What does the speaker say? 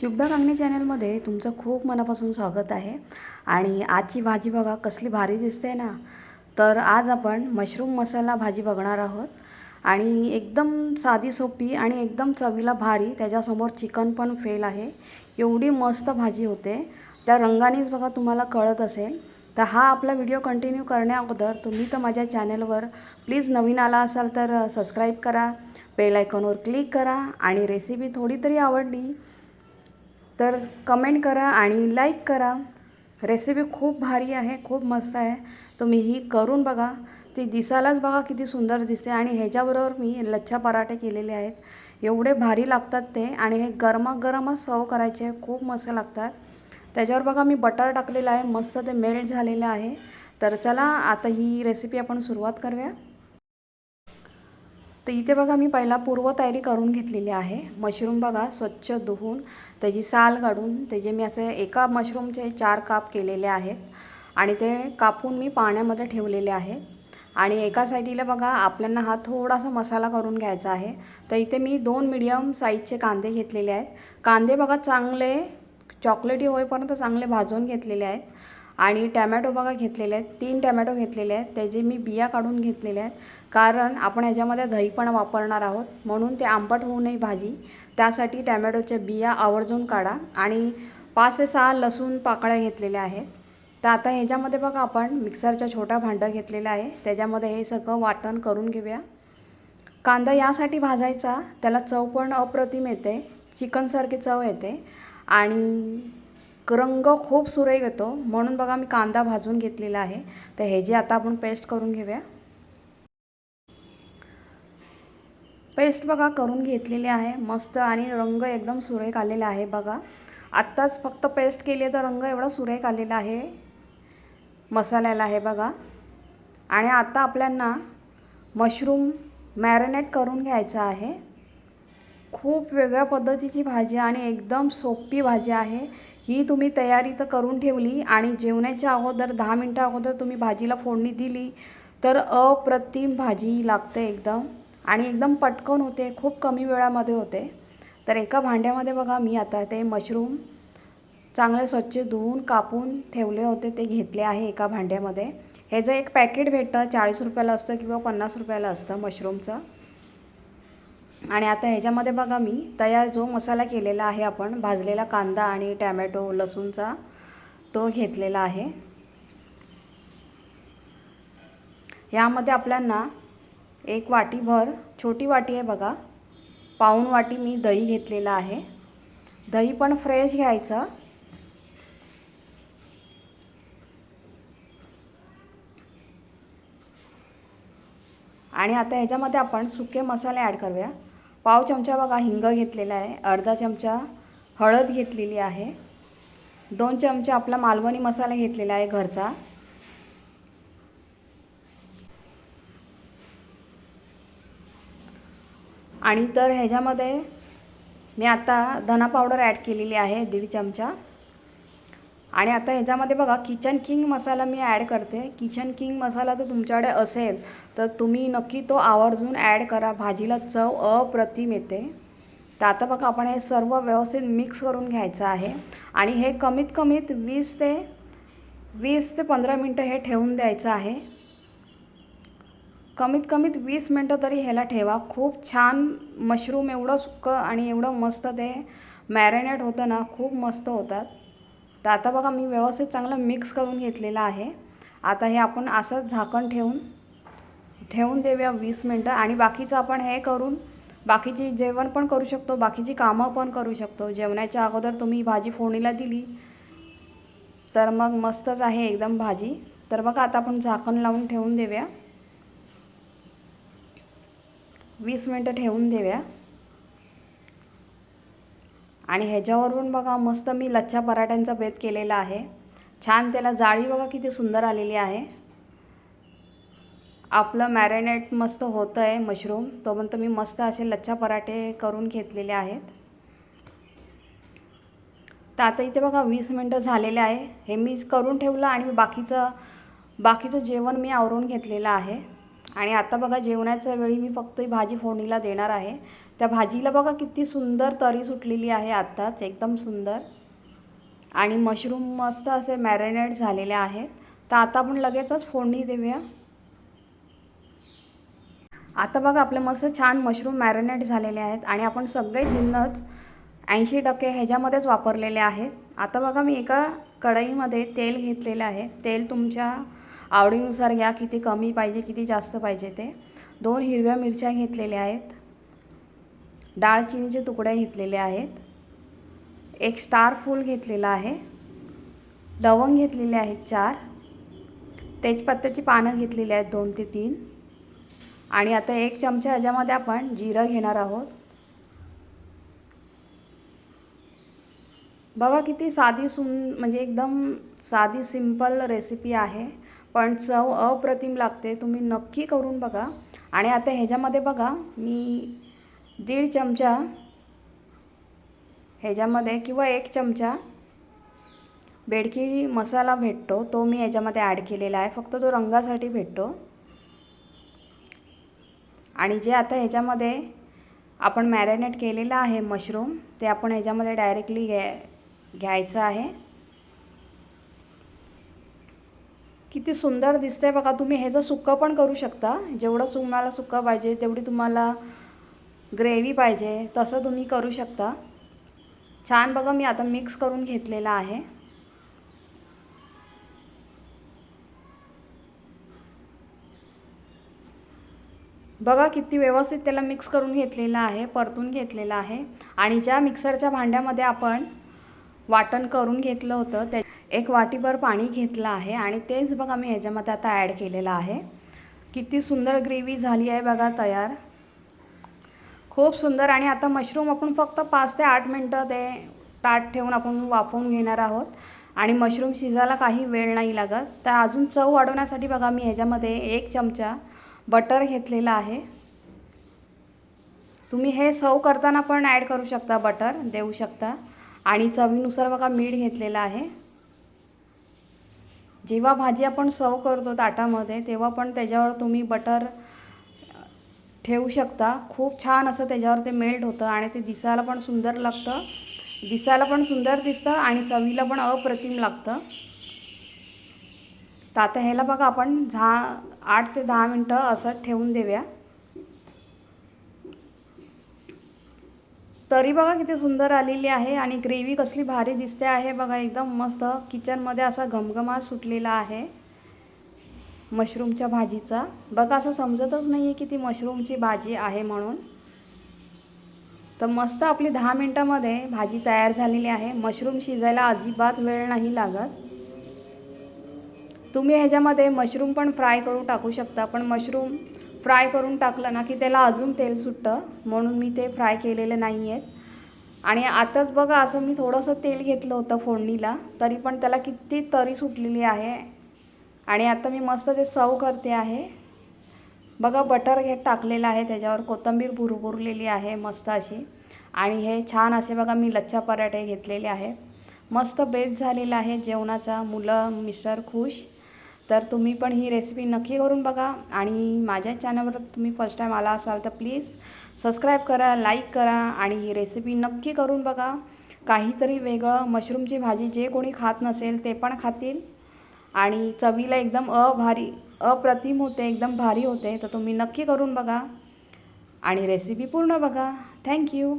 शुभदा कांगणे चॅनलमध्ये तुमचं खूप मनापासून स्वागत आहे. आणि आजची भाजी बघा कसली भारी दिसते ना. तर आज आपण मशरूम मसाला भाजी बघणार आहोत. आणि एकदम साधी सोपी आणि एकदम चवीला भारी त्याच्यासमोर चिकन पण फेल आहे. एवढी मस्त भाजी होते. त्या रंगानेच बघा तुम्हाला कळत असेल. तर हा आपला व्हिडिओ कंटिन्यू करण्या अगोदर तुम्ही तर माझ्या चॅनलवर प्लीज नवीन आला असाल तर सबस्क्राईब करा बेल आयकॉनवर क्लिक करा आणि रेसिपी थोडी तरी आवडली तर कमेंट करा आणि लाईक करा. रेसिपी खूप भारी आहे खूप मस्त आहे. तुम्ही ही करून बघा. ती दिसायलाच बघा किती सुंदर दिसते आणि ह्याच्याबरोबर मी लच्छा पराठे केलेले आहेत. एवढे भारी लागतात ते आणि हे गरमागरमच सर्व करायचे खूप मस्त लागतात. त्याच्यावर बघा मी बटर टाकलेलं आहे मस्त ते मेल्ट झालेलं आहे. तर चला आता ही रेसिपी आपण सुरुवात करूया. तर इथे बघा मी पहिला पूर्वतयारी करून घेतलेली आहे. मशरूम बघा स्वच्छ धुवून त्याची साल काढून त्याचे मी असे एका मशरूमचे चार काप केलेले आहेत आणि ते कापून मी पाण्यामध्ये ठेवलेले आहे. आणि एका साईडीला बघा आपल्याला हा थोडासा मसाला करून घ्यायचा आहे. तर इथे मी दोन मिडियम साईजचे कांदे घेतलेले आहेत. कांदे बघा चांगले चॉकलेटी होईपर्यंत चांगले भाजून घेतलेले आहेत. आणि टॅमॅटो बघा घेतलेले आहेत. तीन टॅमॅटो घेतलेले आहेत. त्याचे मी बिया काढून घेतलेले आहेत. कारण आपण ह्याच्यामध्ये दही पण वापरणार आहोत. म्हणून ते आंबट होऊ नये भाजी. त्यासाठी टॅमॅटोच्या बिया आवर्जून काढा. आणि पाच ते सहा लसूण पाकळ्या घेतलेल्या आहेत. तर आता ह्याच्यामध्ये बघा आपण मिक्सरच्या छोट्या भांडं घेतलेलं आहे त्याच्यामध्ये हे सगळं वाटण करून घेऊया. कांदा यासाठी भाजायचा. त्याला चव पण अप्रतिम येते. चिकनसारखी चव येते. आणि रंग खूप सुरेख येतो. म्हणून बघा मी कांदा भाजून घेतलेला आहे. तर हे जे आता आपण पेस्ट करून घेऊया. पेस्ट बघा करून घेतलेली आहे. मस्त आणि रंग एकदम सुरेख आलेला आहे बघा. आत्ताच फक्त पेस्ट केली आहे तर रंग एवढा सुरेख आलेला आहे. मसाल्याला आहे बघा. आणि आता आपल्यांना मशरूम मॅरिनेट करून घ्यायचं आहे. खूप वेगळ्या पद्धतीची भाजी आणि एकदम सोपी भाजी आहे. ही तुम्ही तयारी तर करून ठेवली आणि जेवणाच्या अगोदर दहा मिनटं अगोदर तुम्ही भाजीला फोडणी दिली तर अप्रतिम भाजी लागते एकदम. आणि एकदम पटकन होते खूप कमी वेळामध्ये होते. तर एका भांड्यामध्ये बघा मी आता ते मशरूम चांगले स्वच्छ धुवून कापून ठेवले होते ते घेतले आहे एका भांड्यामध्ये. हे जे एक पॅकेट भेटतं चाळीस रुपयाला असतं किंवा पन्नास रुपयाला असतं मशरूमचं. आणि आता ह्याच्यामध्ये बघा मी तयार जो मसाला केलेला आहे आपण भाजलेला कांदा आणि टॅमॅटो लसूणचा तो घेतलेला आहे. यामध्ये आपल्यांना एक वाटीभर छोटी वाटी आहे बघा पाऊण वाटी मी दही घेतलेलं आहे. दही पण फ्रेश घ्यायचं. आणि आता ह्याच्यामध्ये आपण सुके मसाले ॲड करूया. पाव चमचा बघा हिंग घेतलेला आहे अर्धा चमचा हळद घेतलेली आहे दोन चमचे आपला मालवणी मसाला घेतलेला आहे घरचा. आणि तर ह्याच्यामध्ये मी आता धना पावडर ॲड केलेली आहे दीड चमचा. आणि आता ह्याच्यामध्ये बघा किचन किंग मसाला मी ॲड करते. किचन किंग मसाला जर तुमच्याकडे असेल तर तुम्ही नक्की तो आवर्जून ॲड करा. भाजीला चव अप्रतिम येते. तर आता बघा आपण हे सर्व व्यवस्थित मिक्स करून घ्यायचं आहे. आणि हे कमीत कमीत वीस ते वीस ते पंधरा मिनटं हे ठेवून द्यायचं आहे. कमीत कमीत वीस मिनटं तरी ह्याला ठेवा. खूप छान मशरूम एवढं सुक्कं आणि एवढं मस्त ते मॅरिनेट होतं ना खूप मस्त होतात. तर आता बघा मी व्यवस्थित चांगलं मिक्स करून घेतलेलं आहे. आता हे आपण असंच झाकण ठेवून ठेवून देऊया वीस मिनटं. आणि बाकीचं आपण हे करून बाकीची जेवण पण करू शकतो बाकीची कामं पण करू शकतो. जेवणाच्या अगोदर तुम्ही भाजी फोडणीला दिली तर मग मस्तच आहे एकदम भाजी. तर बघा आता आपण झाकण लावून ठेवून देऊया. वीस मिनटं ठेवून देऊया. आणि ह्याच्यावरून बघा मस्त मी लच्छा पराठ्यांचा बेत केलेला आहे. छान त्याला जाळी बघा किती सुंदर आलेली आहे. आपलं मॅरिनेट मस्त होतं आहे मशरूम तोपर्यंत मी मस्त असे लच्छा पराठे करून घेतलेले आहेत. तर आता इथे बघा वीस मिनटं झालेले आहे. हे मी करून ठेवलं आणि बाकीचं बाकीचं जेवण मी आवरून घेतलेलं आहे. आणि आता बघा जेवणाच्या वेळी मी फक्त भाजी फोडणीला देणार आहे. त्या भाजीला बघा किती सुंदर तरी सुटलेली आहे आत्ताच एकदम सुंदर. आणि मशरूम मस्त असे मॅरिनेट झालेले आहेत. तर आता आपण लगेचच फोडणी देऊया. आता बघा आपले मस्त छान मशरूम मॅरिनेट झालेले आहेत आणि आपण सगळे जिन्नस ऐंशी टक्के ह्याच्यामध्येच वापरलेले आहेत. आता बघा मी एका कढईमध्ये तेल घेतलेलं आहे. तेल तुमच्या आवडीनुसार घ्या किती कमी पाहिजे किती जास्त पाहिजे ते. दोन हिरव्या मिरच्या घेतलेल्या आहेत. दालचिनीचे तुकडे घेतलेले आहेत. एक स्टार फूल घेतलेलं आहे. लवंग घेतलेले आहेत चार. तेजपत्त्याची पानं घेतलेली आहेत दोन ते तीन. आणि आता एक चमचा ह्याच्यामध्ये आपण जिरं घेणार आहोत. बघा किती साधी सुं म्हणजे एकदम साधी सिंपल रेसिपी आहे. पण चव अप्रतिम लागते. तुम्ही नक्की करून बघा. आणि आता ह्याच्यामध्ये बघा मी दीड चमचा ह्याच्यामध्ये किंवा एक चमचा बेडकी मसाला भेटतो तो मी ह्याच्यामध्ये ॲड केलेला आहे. फक्त तो रंगासाठी भेटतो. आणि जे आता ह्याच्यामध्ये आपण मॅरिनेट केलेलं आहे मशरूम ते आपण ह्याच्यामध्ये डायरेक्टली घ्या घ्यायचं आहे. किती सुंदर दिसतंय बघा तुम्ही ह्याचं सुक्कं पण करू शकता. जेवढं तुम्हाला सुक्कं पाहिजे तेवढी तुम्हाला ग्रेव्ही पाहिजे तसं तुम्ही करू शकता. छान बघा मी आता मिक्स करून घेतलेलं आहे. बघा किती व्यवस्थित त्याला मिक्स करून घेतलेला आहे परतून घेतलेलं आहे. आणि ज्या मिक्सरच्या भांड्यामध्ये आपण वाटण करून घेतलं होतं त्या एक वाटीभर पाणी घेतलं आहे. आणि तेच बघा मी ह्याच्यामध्ये आता ॲड केलेलं आहे. किती सुंदर ग्रेव्ही झाली आहे बघा तयार. खूप सुंदर आणि आता मशरूम आपण फक्त पाच ते आठ मिनटं ते ताट ठेवून आपण वाफवून घेणार आहोत. आणि मशरूम शिजायला काही वेळ नाही लागत. तर अजून चव वाढवण्यासाठी बघा मी ह्याच्यामध्ये एक चमचा बटर घेतलेला आहे. तुम्ही हे सर्व करताना पण ॲड करू शकता बटर देऊ शकता. आणि चवीनुसार बघा मीठ घेतलेलं आहे. जेव्हा भाजी आपण सर्व करतो ताटामध्ये तेव्हा पण त्याच्यावर तुम्ही बटर ठेवू शकता. खूप छान असं त्याच्यावर ते मेल्ट होतं आणि ते दिसायला पण सुंदर लागतं. दिसायला पण सुंदर दिसतं आणि चवीला पण अप्रतिम लागतं. तर आता ह्याला बघा आपण झा आठ ते दहा मिनटं असं ठेवून देऊया. तरी बघा किती सुंदर आलेली आहे आणि ग्रेव्ही कसली भारी दिसते आहे. बघा एकदम मस्त किचनमध्ये असा घमघमाट सुटलेला आहे. मशरूमच्या भाजीचा. बघा असं समजतच नाही आहे की ती मशरूमची भाजी आहे म्हणून. तर मस्त आपली दहा मिनटामध्ये भाजी तयार झालेली आहे. मशरूम शिजायला अजिबात वेळ नाही लागत. तुम्ही ह्याच्यामध्ये मशरूम पण फ्राय करून टाकू शकता पण मशरूम फ्राय करून टाकलं ना की त्याला अजून तेल सुटतं म्हणून मी ते फ्राय केलेले नाही आहेत आणि आताच बघा असं मी थोडंसं तेल घेतलं होतं फोडणीला तरी पण त्याला किती तरी सुटलेली आहे. आणि आता मी मस्त ते सव करते आहे. बघा बटर घेत टाकलेलं आहे त्याच्यावर कोथिंबीर भुरभुरलेली आहे मस्त अशी. आणि हे छान असे बघा मी लच्छा पराठे घेतलेले आहे. मस्त बेत झालेला आहे जेवणाचा मुलं मिस्टर खुश. तर तुम्ही पण ही रेसिपी नक्की करून बघा. आणि माझ्या चॅनलवर तुम्ही फर्स्ट टाईम आला असाल तर प्लीज सबस्क्राईब करा लाईक करा आणि ही रेसिपी नक्की करून बघा. काहीतरी वेगळं मशरूमची भाजी जे कोणी खात नसेल ते पण खातील. आणि चवीला एकदम अभारी अप्रतिम होते एकदम भारी होते. तर तुम्ही नक्की करून बघा आणि रेसिपी पूर्ण बघा. थँक्यू